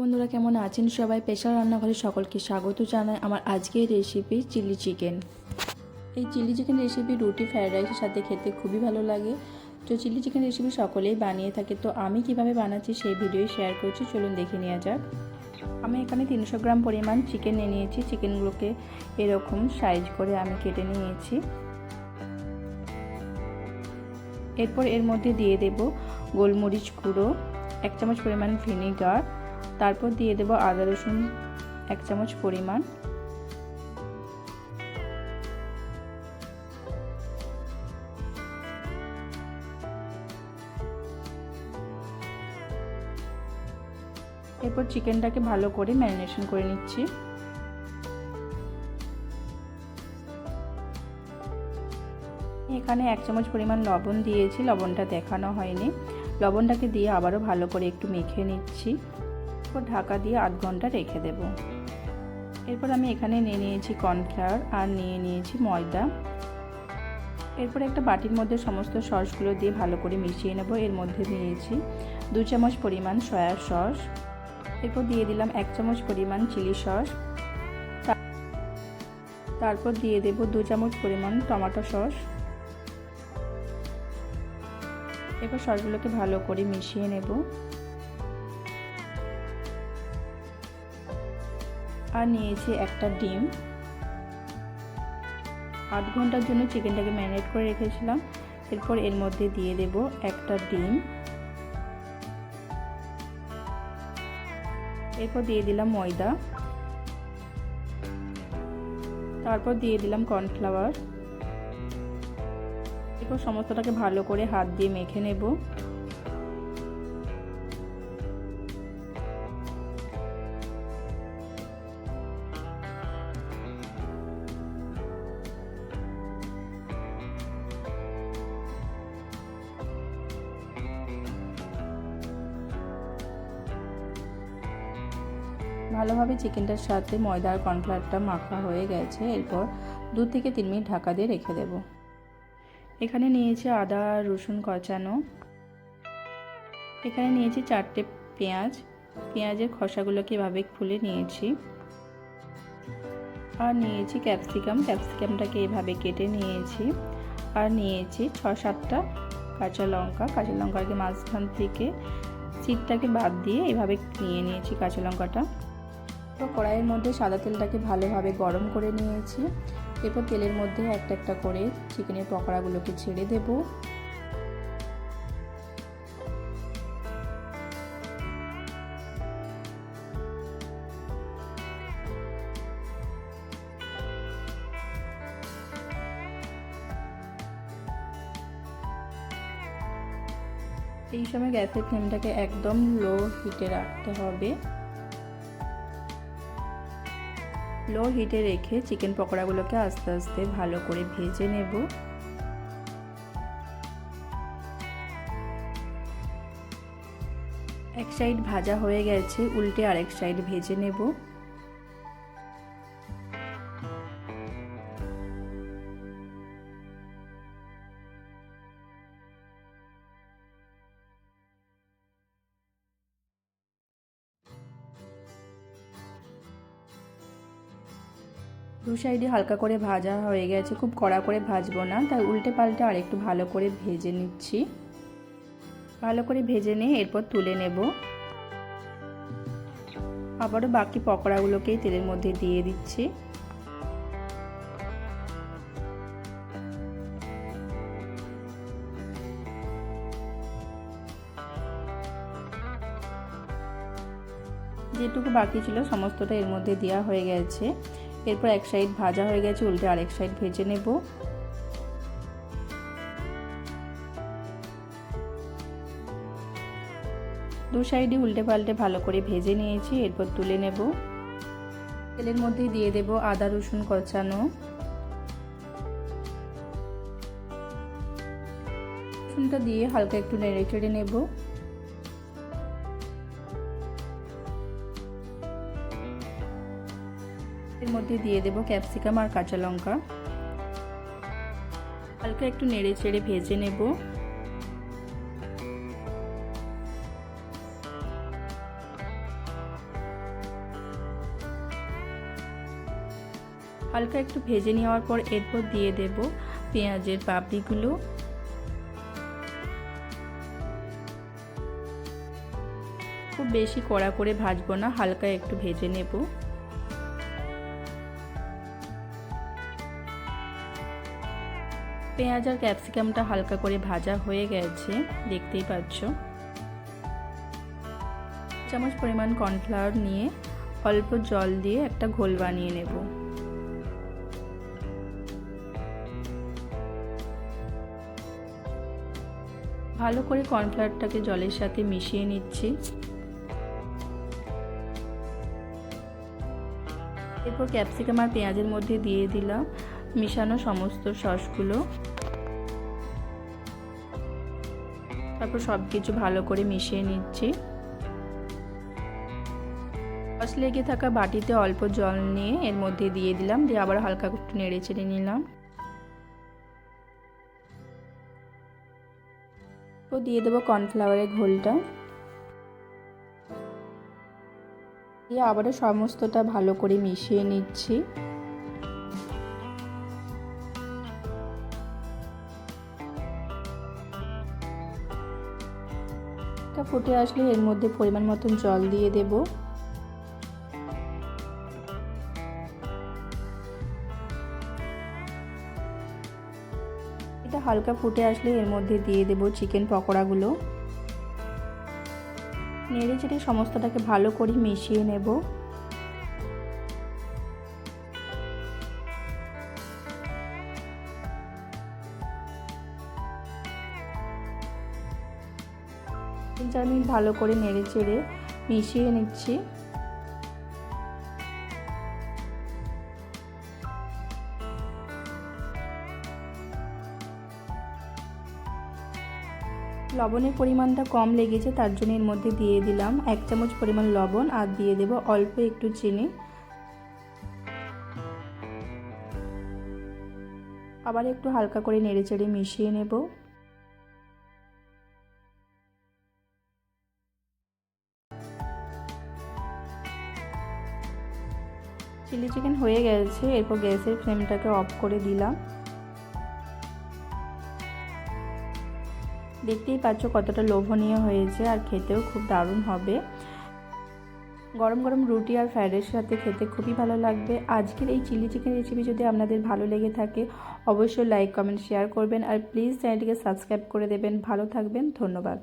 বন্ধুরা, কেমন আছেন সবাই? প্রেশার রান্নাঘরে সকলকে স্বাগত জানাই আমার আজকের রেসিপি চিলি চিকেন এই চিলি চিকেন রেসিপি রুটি ফ্রায়েড রাইসের সাথে খেতে খুবই ভালো লাগে। তো চিলি চিকেন রেসিপি সকলেই বানিয়ে থাকে, তো আমি কীভাবে বানাচ্ছি সেই ভিডিও শেয়ার করছি, চলুন দেখে নেওয়া যাক। আমি এখানে তিনশো গ্রাম পরিমাণ চিকেন নিয়ে নিয়েছি চিকেনগুলোকে এরকম সাইজ করে আমি কেটে নিয়েছি। এরপর এর মধ্যে দিয়ে দেব গোলমরিচ গুঁড়ো, এক চামচ পরিমাণ ভিনেগার তারপর দিয়ে দেব আদা রসুন এক চামচ পরিমাণ। এরপর চিকেনটাকে ভালো করে ম্যারিনেশন করে নিচ্ছি। এখানে এক চামচ পরিমাণ লবণ দিয়েছি, লবণটা দেখানো হয়নি। লবণটাকে দিয়ে আবারও ভালো করে একটু মেখে নিচ্ছি। এরপর ঢাকা দিয়ে আধ ঘণ্টা রেখে দেব। এরপর আমি এখানে নিয়ে নিয়েছি কর্নফ্লাওয়ার আর নিয়ে নিয়েছি ময়দা। এরপর একটা বাটির মধ্যে সমস্ত সসগুলো দিয়ে ভালো করে মিশিয়ে নেব। এর মধ্যে দিয়েছি দু চামচ পরিমাণ সয়া সস। এরপর দিয়ে দিলাম এক চামচ পরিমাণ চিলি সস। তারপর দিয়ে দেব দু চামচ পরিমাণ টমেটো সস। এরপর সসগুলোকে ভালো করে মিশিয়ে নেব। আর নিয়েছি একটা ডিম। আধ ঘণ্টার জন্য চিকেনটাকে ম্যারিনেট করে রেখেছিলাম। এরপর এর মধ্যে দিয়ে দেব একটা ডিম। এরপর দিয়ে দিলাম ময়দা। তারপর দিয়ে দিলাম কর্নফ্লাওয়ার। এরপর সমস্তটাকে ভালো করে হাত দিয়ে মেখে নেব। ভালোভাবে চিকেনটার সাথে ময়দা আর মাখা হয়ে গেছে, এরপর দু থেকে তিন মিনিট ঢাকা দিয়ে রেখে দেব। এখানে নিয়েছি আদা, রসুন কচানো। এখানে নিয়েছি চারটে পেঁয়াজ। পেঁয়াজের খসাগুলোকে এভাবে খুলে নিয়েছি। আর নিয়েছি ক্যাপসিকাম। ক্যাপসিকামটাকে এভাবে কেটে নিয়েছি। আর নিয়েছি ছ সাতটা কাঁচা লঙ্কা। কাঁচা লঙ্কাকে মাঝখান থেকে, সিটটাকে বাদ দিয়ে এভাবে নিয়ে নিয়েছি কাঁচা লঙ্কাটা। তো কড়াইয়ের মধ্যে সাদা তেলটাকে ভালোভাবে গরম করে নিয়েছি। এরপর তেলের মধ্যে একটা একটা করে চিকেনের পকোড়াগুলোকে ছেড়ে দেব। এই সময় গ্যাসের ফ্লেমটাকে একদম লো হিটে রাখতে হবে। লো হিটে রেখে চিকেন পকোড়াগুলোকে আস্তে আস্তে ভালো করে ভেজে নেব। এক সাইড ভাজা হয়ে গেছে, উল্টে আরেক সাইড ভেজে নেব। দু সাইডে হালকা করে ভাজা হয়ে গেছে, খুব কড়া করে ভাজবো না, তাই উল্টে পাল্টে আর একটু ভালো করে ভেজে নিচ্ছি। ভালো করে ভেজে নিয়ে এরপর তুলে নেব। আবারও বাকি পকোড়াগুলোকেই তেলের মধ্যে দিয়ে দিচ্ছি। যেটুকু বাকি ছিল, সমস্তটা এর মধ্যে দেওয়া হয়ে গেছে। এরপর এক সাইড ভাজা হয়ে গেছে, উল্টে আরেক সাইড ভেজে নেব। দু সাইডে উল্টে পাল্টে ভালো করে ভেজে নিয়েছি, এরপর তুলে নেব। তেলের মধ্যে দিয়ে দেব আদা, রসুন কচানো। রসুনটা দিয়ে হালকা একটু নেড়ে চেড়ে নেব। এর মধ্যে দিয়ে দেব ক্যাপসিকাম আর কাঁচা লঙ্কা। হালকা একটু নেড়ে চেড়ে ভেজে নেব। হালকা একটু ভেজে নেওয়ার পর এরপর দিয়ে দেব পেঁয়াজের পাপড়িগুলো। খুব বেশি কড়া করে ভাজবো না, হালকা একটু ভেজে নেব। পেঁয়াজ আর ক্যাপসিকামটা হালকা করে ভাজা হয়ে গেছে, দেখতেই পাচ্ছ। চামচ পরিমাণ কর্নফ্লাওয়ার নিয়ে অল্প জল দিয়ে একটা ঘোল বানিয়ে নেব। ভালো করে কর্নফ্লাওয়ারটাকে জলের সাথে মিশিয়ে নিচ্ছি। এরপর ক্যাপসিকাম আর পেঁয়াজের মধ্যে দিয়ে দিলাম মিশানো সমস্ত সসগুলো। তারপর সব কিছু ভালো করে মিশিয়ে নিচ্ছি। সস লেগে থাকা বাটিতে অল্প জল নিয়ে এর মধ্যে দিয়ে দিলাম, দিয়ে আবার হালকা একটু নেড়ে চেড়ে নিলাম। তো দিয়ে দেবো কর্নফ্লাওয়ারের ঘোলটা। দিয়ে আবারও সমস্তটা ভালো করে মিশিয়ে নিচ্ছি। ফুটে আসলে এর মধ্যে পরিমাণ মতন জল দিয়ে দেব। এটা হালকা ফুটে আসলে এর মধ্যে দিয়ে দেব চিকেন পকোড়াগুলো। নেড়ে চেড়ে সমস্তটাকে ভালো করে মিশিয়ে নেব। মিনিট ভালো করে নেড়ে চেড়ে মিশিয়ে নিচ্ছি। লবণের পরিমাণটা কম লেগেছে, তার জন্য এর মধ্যে দিয়ে দিলাম এক চামচ পরিমাণ লবণ আর দিয়ে দেব অল্প একটু চিনি। আবার একটু হালকা করে নেড়ে চেড়ে মিশিয়ে নেব। চিলি চিকেন হয়ে গেছে, এরপর গ্যাসের ফ্লেমটাকে অফ করে দিলাম। দেখতেই পাচ্ছ কতটা লোভনীয় হয়েছে আর খেতেও খুব দারুণ হবে। গরম গরম রুটি আর ফ্রাইডের সাথে খেতে খুবই ভালো লাগবে। আজকের এই চিলি চিকেন রেসিপি যদি আপনাদের ভালো লেগে থাকে, অবশ্যই লাইক, কমেন্ট, শেয়ার করবেন। আর প্লিজ চ্যানেলটিকে সাবস্ক্রাইব করে দেবেন। ভালো থাকবেন, ধন্যবাদ।